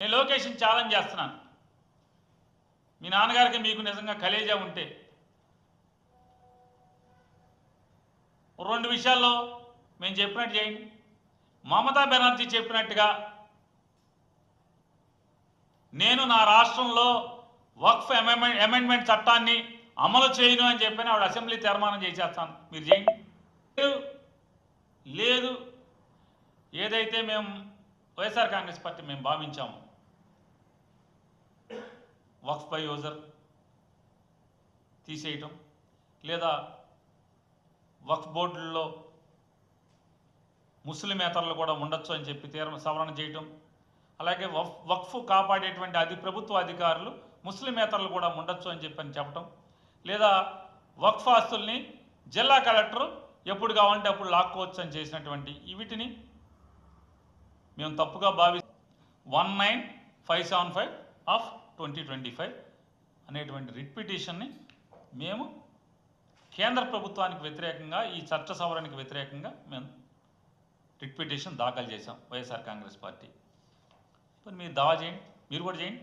నేను లోకేష్ని ఛాలెంజ్ చేస్తున్నాను. మీ నాన్నగారికి మీకు నిజంగా కలేజా ఉంటే రెండు విషయాల్లో మేము చెప్పినట్టు చేయండి. మమతా బెనర్జీ చెప్పినట్టుగా నేను నా రాష్ట్రంలో వక్ఫ్ అమెండ్మెంట్ అమెండ్మెంట్ చట్టాన్ని అమలు చేయను అని చెప్పని ఆవిడ అసెంబ్లీ తీర్మానం చేసేస్తాను. మీరు చేయండి. లేదు లేదు. ఏదైతే మేము వైఎస్ఆర్ కాంగ్రెస్ పార్టీ మేము భావించాము వక్ఫ్ బై యూజర్ తీసేయటం లేదా వక్ఫ్ బోర్డుల్లో ముస్లిమేతరులు కూడా ఉండొచ్చు అని చెప్పి తీరం సవరణ చేయటం అలాగే వఫ్ వక్ఫ్ కాపాడేటువంటి అది ప్రభుత్వ అధికారులు ముస్లిమేతరులు కూడా ఉండొచ్చు అని చెప్పని చెప్పటం లేదా వక్ఫ్ ఆస్తుల్ని జిల్లా కలెక్టర్ ఎప్పుడు కావాలంటే అప్పుడు లాక్కోవచ్చు అని చేసినటువంటి వీటిని మేము తప్పుగా భావి one nine five seven five of twenty twenty five అనేటువంటి రిట్ పిటిషన్ని మేము కేంద్ర ప్రభుత్వానికి వ్యతిరేకంగా ఈ చట్ట సవరణకి వ్యతిరేకంగా మేము రిట్ పిటిషన్ దాఖలు చేశాం వైఎస్ఆర్ కాంగ్రెస్ పార్టీ. మీరు దావా చేయండి మీరు కూడా చేయండి.